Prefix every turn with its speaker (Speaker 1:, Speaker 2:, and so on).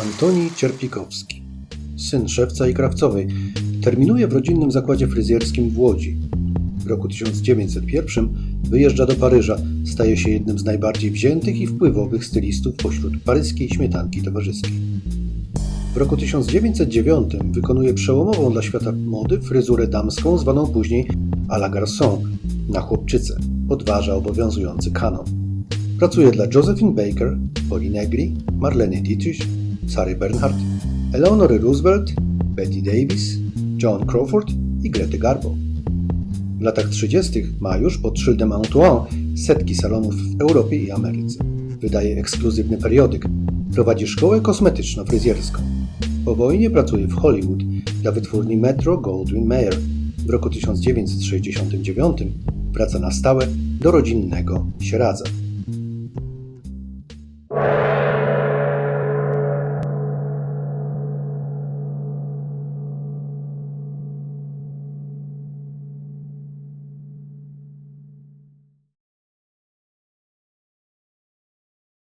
Speaker 1: Antoni Cierpikowski, syn szewca i krawcowej, terminuje w rodzinnym zakładzie fryzjerskim w Łodzi. W roku 1901 wyjeżdża do Paryża, staje się jednym z najbardziej wziętych i wpływowych stylistów pośród paryskiej śmietanki towarzyskiej. W roku 1909 wykonuje przełomową dla świata mody fryzurę damską zwaną później à la garçon, na chłopczycę, podważa obowiązujący kanon. Pracuje dla Josephine Baker, Polly Negri, Marlene Dietrich, Sary Bernhardt, Eleonory Roosevelt, Betty Davis, Joan Crawford i Grety Garbo. W latach 30. ma już pod szyldem Antoine setki salonów w Europie i Ameryce. Wydaje ekskluzywny periodyk, prowadzi szkołę kosmetyczno-fryzjerską. Po wojnie pracuje w Hollywood dla wytwórni Metro Goldwyn Mayer. W roku 1969 wraca na stałe do rodzinnego Sieradza.